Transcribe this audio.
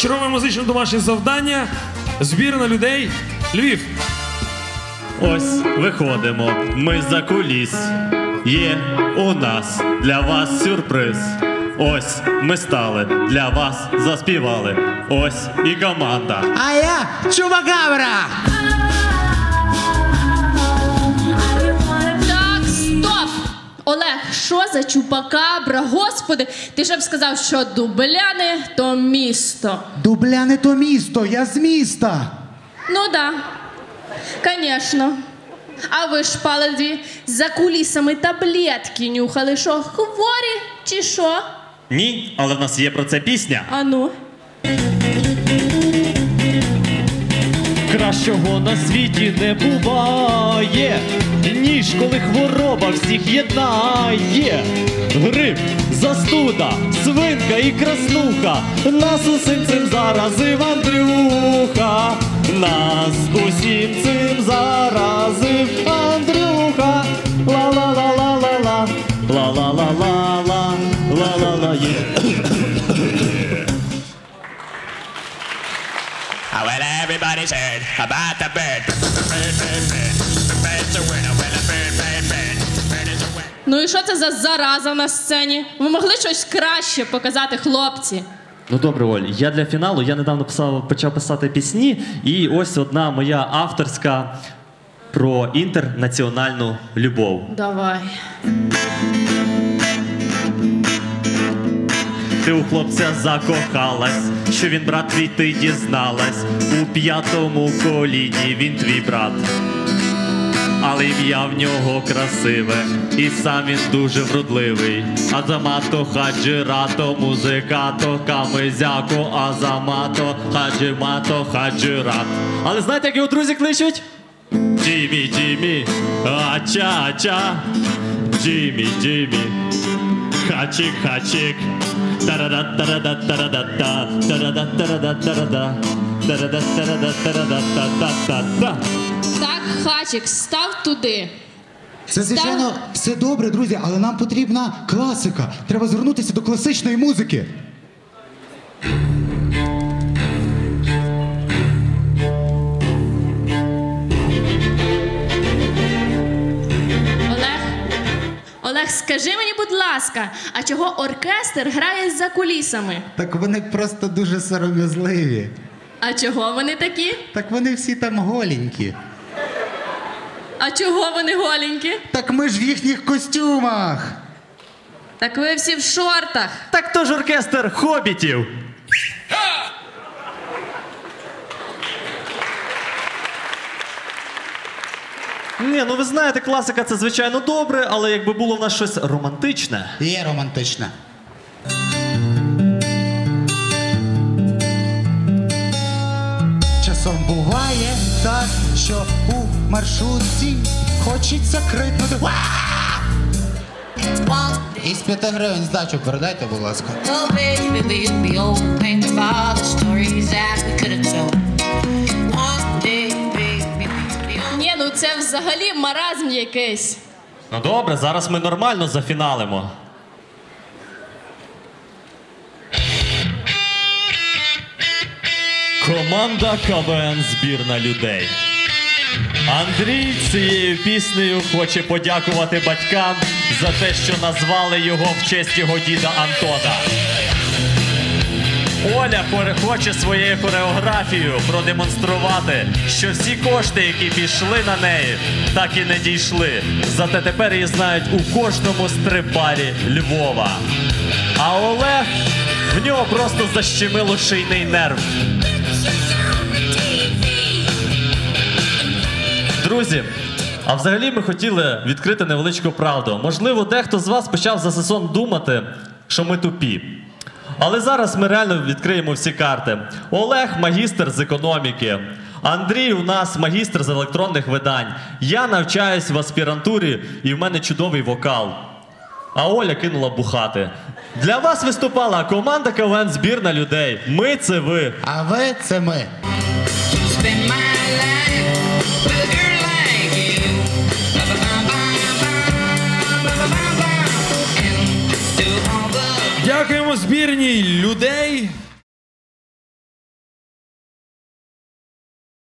Чергове музичне домашнє завдання. Збірна людей. Львів. Ось виходимо. Ми за куліс. Є у нас для вас сюрприз. Ось ми стали для вас заспівали. Ось і команда. А я Чубакабра! За чупакабра? Господи, ти ж б сказав, що дубляни то місто. Дубляне то місто, я з міста. Ну да, звісно. А ви ж паладві за кулісами таблетки нюхали, що хворі чи що? Ні, але в нас є про це пісня. А ну. Кращого на світі не буває, ніж коли хвороба всіх єднає. Грип, застуда, свинка і краснуха. Нас усім цим заразив Андрюха. Нас усім цим заразив Oh, well, everybody's heard about the bird. Bird, bird, bird. Bird's a winner. Well, a bird, bird, bird. Bird is a winner. Ну і що це за зараза на сцені? Ви могли щось краще показати, хлопці. Ну добре, Оль, я для фіналу я недавно писав, почав писати пісні, і ось одна моя авторська про інтернаціональну любов. Давай. Ти у хлопця закохалась, що він брат твій ти дізналась. У п'ятому коліні він твій брат. Але ім'я в нього красиве, і сам він дуже вродливий. Азамато хаджирато, музикато, камизяко, азамато, хаджимато, хаджират. Але знаєте, як його друзі кличуть? Джиммі, Джиммі, ача, ача, Джиммі, Джиммі. Хачик, хачик. Так, хачик, став туди. Це, звичайно, все добре, друзі, але нам потрібна класика. Треба звернутися до класичної музики. Олег, Олег, скажи мені, ласка, а чого оркестр грає за кулісами? Так вони просто дуже сором'язливі. А чого вони такі? Так вони всі там голенькі. А чого вони голенькі? Так ми ж в їхніх костюмах. Так ви всі в шортах. Так то ж оркестр хобітів. Ні, ну ви знаєте, класика це звичайно добре, але якби було в нас щось романтичне. Є романтична. Часом буває так, що у маршрутці хочеться крикнути. «Ва!» Із п'яти гривень здачу передайте, будь ласка. Взагалі маразм якийсь. Ну добре, зараз ми нормально зафіналимо. Команда КВН збірна людей. Андрій цією піснею хоче подякувати батькам за те, що назвали його в честь його діда Антона. Оля хоче своєю хореографією продемонструвати, що всі кошти, які пішли на неї, так і не дійшли. Зате тепер її знають у кожному стрип-барі Львова. А Олег в нього просто защемило шийний нерв. Друзі, а взагалі ми хотіли відкрити невеличку правду. Можливо, дехто з вас почав за сезон думати, що ми тупі. Але зараз ми реально відкриємо всі карти. Олег магістр з економіки. Андрій у нас магістр з електронних видань. Я навчаюсь в аспірантурі і в мене чудовий вокал. А Оля кинула бухати. Для вас виступала команда КВН збірна людей. Ми це ви. А ви це ми. Дякуємо збірній людей.